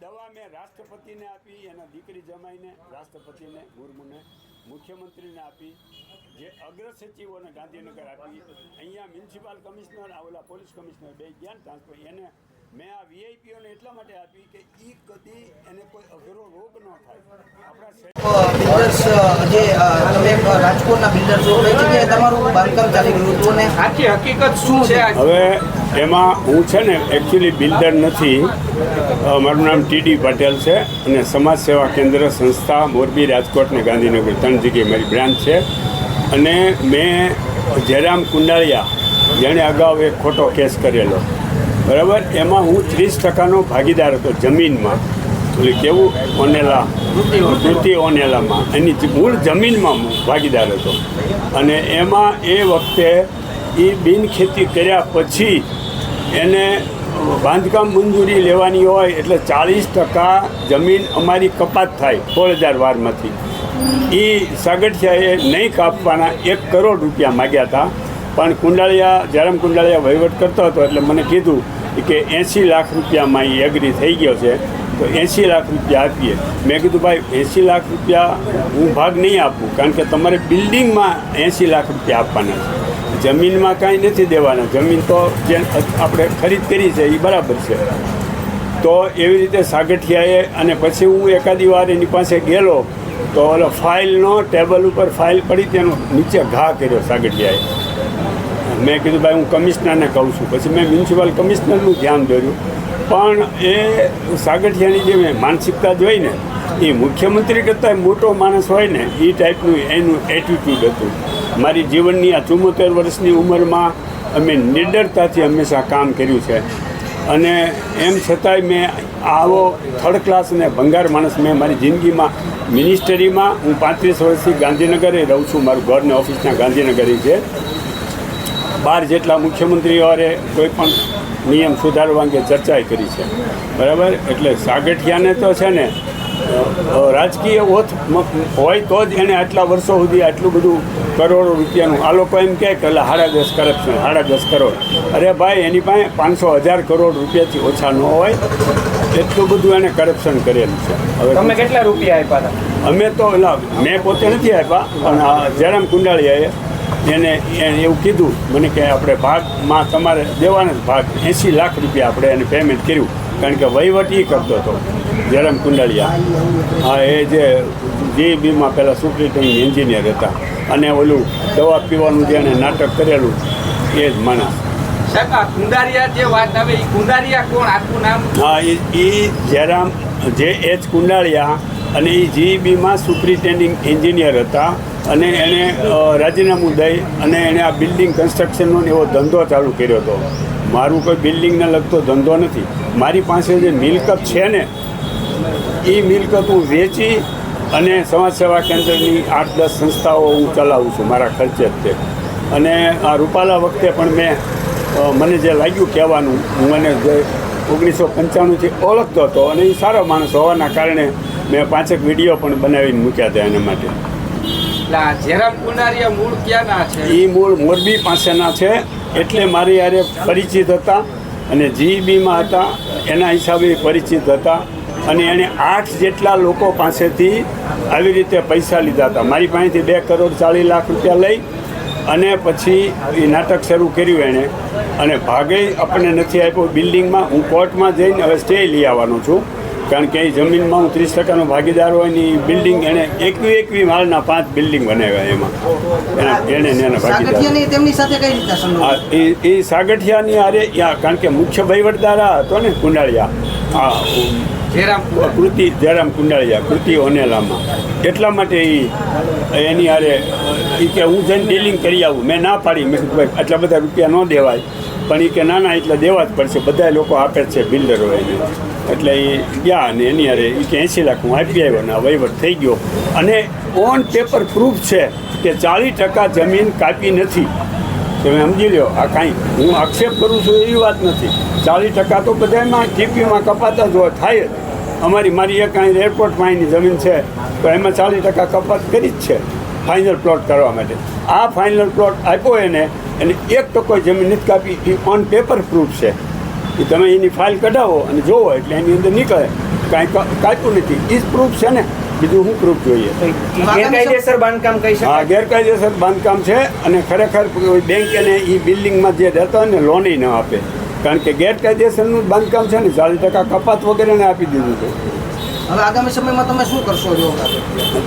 દવા મેં રાષ્ટ્રપતિને આપી એના દીકરી જમાઈને રાષ્ટ્રપતિને મુર્મુને મુખ્યમંત્રીને આપી જે અગ્ર સચિવોને ગાંધીનગર આપી. અહીંયા મ્યુનિસિપલ કમિશનર આવેલા ઓલા પોલીસ કમિશનર બે જ્ઞાન ટ્રાન્સફર એને મેં આ વીઆઈપીઓને એટલા માટે આપી કે એ કદી એને કોઈ અઘરો રોગ ન થાય. આપણા શહેર બિલ્ડર્સ જે તમે રાજકોટના બિલ્ડર છો કઈ જગ્યાએ તમારું બાંધકામ ચાલી રહ્યું હતું અને આખી હકીકત શું છે? હવે એમાં હું છે ને એકચ્યુઅલી બિલ્ડર નથી. મારું નામ ટીડી પટેલ છે અને સમાજ સેવા કેન્દ્ર સંસ્થા મોરબી રાજકોટ ને ગાંધીનગર. ત્રણ જગ્યાએ મારી બ્રાન્ચ છે. અને મેં જયરામ કુંડાળિયા, જેણે અગાઉ એક ખોટો કેસ કરેલો. બરાબર? એમાં હું ત્રીસ ટકાનો ભાગીદાર હતો જમીનમાં. એટલે કેવું? ઓનેલા. કૃતિ ઓનેલામાં. એની મૂળ જમીનમાં ભાગીદાર હતો. અને એમાં એ વખતે એ બિનખેતી કર્યા પછી એને બાંધકામ મંજૂરી લેવાની હોય એટલે ચાળીસ ટકા જમીન અમારી કપાત થાય સોળ હજાર વારમાંથી. એ સાગઠિયાએ નહીં કાપવાના એક કરોડ રૂપિયા માગ્યા હતા. પણ કુંડાળિયા, જયરામ કુંડાળિયા વહીવટ કરતો હતો એટલે મને કીધું કે એંસી લાખ રૂપિયામાં એ એગ્રી થઈ ગયો છે, તો એંસી લાખ રૂપિયા આપીએ. મેં કીધું, ભાઈ એંસી લાખ રૂપિયા હું ભાગ નહીં આપું, કારણ કે તમારે બિલ્ડિંગમાં એંસી લાખ રૂપિયા આપવાના છે. જમીનમાં કાંઈ નથી દેવાના. જમીન તો જે આપણે ખરીદ કરી છે એ બરાબર છે. તો એવી રીતે સાગઠિયાએ અને પછી હું એકાદી વાર એની પાસે ગયેલો, તો ઓલો ફાઇલનો ટેબલ ઉપર ફાઇલ પડી તેનો નીચે ઘા કર્યો સાગઠિયાએ. મેં કીધું, ભાઈ, હું કમિશનરને કહું છું. પછી મેં મ્યુનિસિપલ કમિશનરનું ધ્યાન દોર્યું. પણ એ સાગઠિયાની જે મેં માનસિકતા જોઈ ને, એ મુખ્યમંત્રી કરતાં મોટો માણસ હોય ને એ ટાઈપનું એનું એટીટ્યૂડ હતું. મારી જીવનની આ ચુમ્મોતેર વર્ષની ઉંમરમાં અમે નિડરતાથી હંમેશા કામ કર્યું છે. અને એમ છતાંય મેં આવો થર્ડ ક્લાસ અને ભંગાર માણસ મેં મારી જિંદગીમાં મિનિસ્ટરીમાં હું પાંત્રીસ વર્ષથી ગાંધીનગરે રહું છું. મારું ઘરને ઓફિસના ગાંધીનગરે છે. બાર જેટલા મુખ્યમંત્રીઓએ કોઈ પણ નિયમ સુધારવા અંગે ચર્ચા કરી છે. બરાબર? એટલે સાગઠિયાને તો છે ને રાજકીય ઓથ હોય તો જ એને આટલા વર્ષો સુધી આટલું બધું કરોડો રૂપિયાનું આ લોકો એમ કહે કે સાડા દસ કરપ્શન સાડા દસ કરોડ. અરે ભાઈ એની પાસે પાંચસો હજાર કરોડ રૂપિયાથી ઓછા ન હોય. એટલું બધું એને કરપ્શન કરેલું છે. હવે તમે કેટલા રૂપિયા આપ્યા હતા? અમે તો મેં પોતે નથી આપ્યા પણ જયરામ કુંડાળિયાએ એને એને એવું કીધું મને કે આપણે ભાગમાં તમારે દેવાના જ ભાગ એંસી લાખ રૂપિયા આપણે એને પેમેન્ટ કર્યું. કારણ કે વહીવટ એ કરતો હતો જયરામ કુંડાળિયા. હા એ જે જીબીમાં પહેલાં સુપ્રિન્ટેન્ડિંગ એન્જિનિયર હતા. અને ઓલું દવા પીવાનું જે એને નાટક કરેલું એ જ માણસ. હા એ જયરામ જે એચ કુંડાળિયા અને એ જીઈબીમાં સુપ્રિન્ટેન્ડિંગ એન્જિનિયર હતા. અને એણે રાજીનામું દઈ અને એણે આ બિલ્ડિંગ કન્સ્ટ્રક્શનનો એવો ધંધો ચાલુ કર્યો હતો. મારું કોઈ બિલ્ડિંગને લગતો ધંધો નથી. મારી પાસે જે મિલકત છે ને એ મિલકત હું વેચી અને સમાજ સેવા કેન્દ્રની આઠ દસ સંસ્થાઓ હું ચલાવું છું મારા ખર્ચે જ તે. અને આ રૂપાલા વખતે પણ મેં મને જે લાગ્યું કહેવાનું હું મને જે ઓગણીસો પંચાણુંથી ઓળખતો હતો અને એ સારો માણસ હોવાના કારણે મેં પાંચેક વીડિયો પણ બનાવીને મૂક્યા હતા એના માટે. મૂળ ક્યાંના છે? એ મૂળ મોરબી પાસેના છે એટલે મારી યારે પરિચિત હતા. અને જીઈબીમાં હતા, એના હિસાબે પરિચિત હતા અને એણે આઠ જેટલા લોકો પાસેથી આવી રીતે પૈસા લીધા હતા. મારી પાસેથી બે કરોડ ચાલીસ લાખ રૂપિયા લઈ અને પછી એ નાટક શરૂ કર્યું એણે. અને ભાગે આપણને નથી આપ્યો. બિલ્ડિંગમાં હું કોર્ટમાં જઈને હવે સ્ટે લઈ આવવાનો છું. કારણ કે એ જમીનમાં હું ત્રીસ ટકાનો ભાગીદાર હોય ને બિલ્ડિંગ એણે એકવી એકવી માળના પાંચ બિલ્ડિંગ બનાવ્યા એમાં. એના એણે ને એના ભાગીદાર. સાગઠિયાની તેમની સાથે કઈ રીતના સંબંધ? આ એ એ સાગઠિયાની આરે યા કારણ કે મુખ્ય વહીવટદાર હતો ને કુંડાળિયા હા કૃતિ જયરામ કુંડાળિયા કૃતિ ઓનેલામાં. એટલા માટે એ એની આરે એ કે હું જઈને ડીલિંગ કરી આવું. મેં ના પાડી. મેં ભાઈ આટલા બધા રૂપિયા ન દેવાય. પણ એ કે ના ના એટલે દેવા જ પડશે. બધા લોકો આપે છે બિલ્ડરો એને. એટલે એ ગયા અને એની અરે એ કે એંસી લાખ હું આપી આવ્યો અને વહીવટ થઈ ગયો. અને ઓન પેપર પ્રૂફ છે કે ચાલીસ ટકા જમીન કાપી નથી. તમે સમજી લો આ કાંઈ હું આક્ષેપ કરું છું એવી વાત નથી. ચાલીસ ટકા તો બધામાં ટીપીમાં કપાતા જ હોય, થાય જ. અમારી, મારી એક અહીં એરપોર્ટમાં અહીંની જમીન છે, તો એમાં ચાલીસ ટકા કપાત કરી જ છે ફાઇનલ પ્લોટ કરવા માટે. આ ફાઇનલ પ્લોટ આપ્યો એને, અને એક ટકો જમીન નથી કાપી એ ઓન પેપર પ્રૂફ છે. એ તમે એની ફાઇલ કઢાવો અને જોવો એટલે એની અંદર નીકળે. કાંઈ ક- કાપ્યું નથી. એ જ પ્રૂફ છે ને. બીજું શું પ્રૂફ જોઈએ? ગેરકાયદેસર બાંધકામ કહી હા ગેરકાયદેસર બાંધકામ છે અને ખરેખર બેંક એને એ બિલ્ડિંગમાં જે રહેતા હોય ને લોન ન આપે. કારણ કે ગેરકાયદેસરનું બાંધકામ છે ને. ચાલીસ ટકા કપાત વગેરેને આપી દીધું છે. હવે આગામી સમયમાં તમે શું કરશો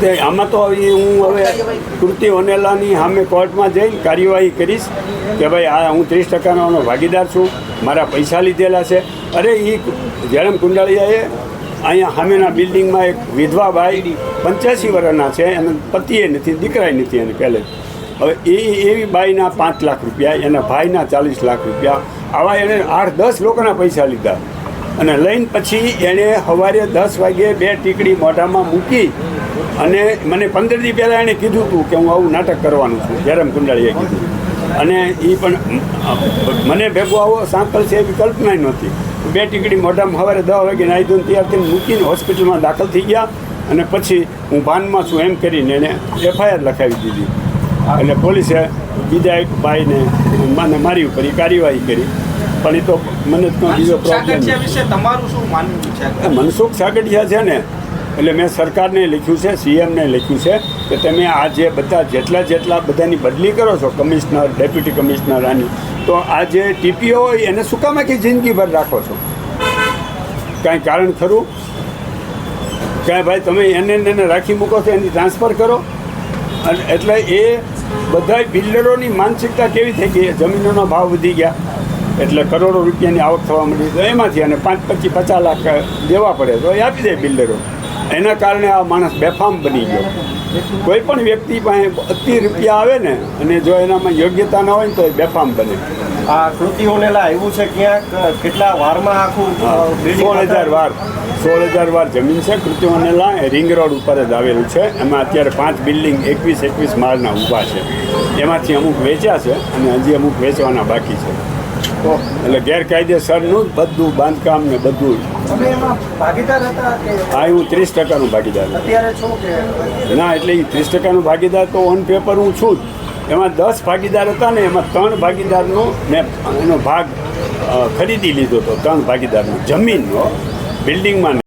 તે આમાં તો હવે હું હવે કૃતિ ઓનેલાની સામે કોર્ટમાં જઈને કાર્યવાહી કરીશ કે ભાઈ આ હું ત્રીસ ટકાનો ભાગીદાર છું, મારા પૈસા લીધેલા છે. અરે એ જયરામ કુંડાળિયાએ અહીંયા સામેના બિલ્ડિંગમાં એક વિધવા ભાઈ પંચ્યાસી વર્ષના છે અને પતિએ નથી, દીકરાએ નથી એને પહેલે. હવે એ એવી બાઈના પાંચ લાખ રૂપિયા, એના ભાઈના ચાલીસ લાખ રૂપિયા, આવા એણે આઠ દસ લોકોના પૈસા લીધા. અને લઈને પછી એણે સવારે દસ વાગે બે ટીકડી મોઢામાં મૂકી અને મને પંદર દી પહેલાં એણે કીધું હતું કે હું આવું નાટક કરવાનું છું, જયરામ કુંડાળીએ કીધું. અને એ પણ, મને ભેગો આવો સાંકળ છે એવી કલ્પના નહોતી. બે ટીકડી મોઢામાં સવારે દસ વાગે નાહી ધોઈને તૈયાર મૂકીને હોસ્પિટલમાં દાખલ થઈ ગયા અને પછી હું ભાનમાં છું એમ કરીને એને એફઆઈઆર લખાવી દીધી. એટલે પોલીસે બીજા એક ભાઈને મને મારી ઉપર કાર્યવાહી કરી. પણ એ તો મને તો બીજો પ્રોબ્લેમ તમારું શું માનવું છે? મનસુખ સાગઠિયા છે ને એટલે મેં સરકારને લખ્યું છે સીએમને લખ્યું છે કે તમે આ જે બધા જેટલા જેટલા બધાની બદલી કરો છો કમિશનર ડેપ્યુટી કમિશનર આની તો આ જે ટીપીઓ હોય એને શું કામ આખી જિંદગીભર રાખો છો? કાંઈ કારણ ખરું? કાંઈ ભાઈ તમે એને એને રાખી મૂકો છો એની ટ્રાન્સફર કરો? અને એટલે એ બધા બિલ્ડરોની માનસિકતા કેવી થઈ ગઈ? જમીનોનો ભાવ વધી ગયા. એટલે કરોડો રૂપિયાની આવક થવા માંડી તો એમાંથી અને પાંચ પચીસ પચાસ લાખ દેવા પડે તો એ આપી દે બિલ્ડરો. એના કારણે આ માણસ બેફામ બની ગયો. કોઈ પણ વ્યક્તિ પાસે અતિ રૂપિયા આવે ને અને જો એનામાં યોગ્યતા ના હોય ને તો એ બેફામ બને. આ કૃતિઓને એવું છે ક્યાંક? કેટલા વારમાં આખું સોળ હજાર વાર. સોળ હજાર વાર જમીન છે. કૃતિઓને લા રિંગ રોડ ઉપર જ આવેલું છે. એમાં અત્યારે પાંચ બિલ્ડિંગ એકવીસ એકવીસ માળના ઊભા છે. એમાંથી અમુક વેચ્યા છે અને હજી અમુક વેચવાના બાકી છે. એટલે ગેરકાયદેસરનું જ બધું બાંધકામ ને બધું હા હું ત્રીસ ટકાનું ભાગીદાર ના એટલે એ ત્રીસ ટકાનું ભાગીદાર તો ઓન પેપર હું છું જ. એમાં દસ ભાગીદાર હતા ને એમાં ત્રણ ભાગીદારનો મેં એનો ભાગ ખરીદી લીધો હતો ત્રણ ભાગીદારનો. જમીનનો બિલ્ડિંગમાં.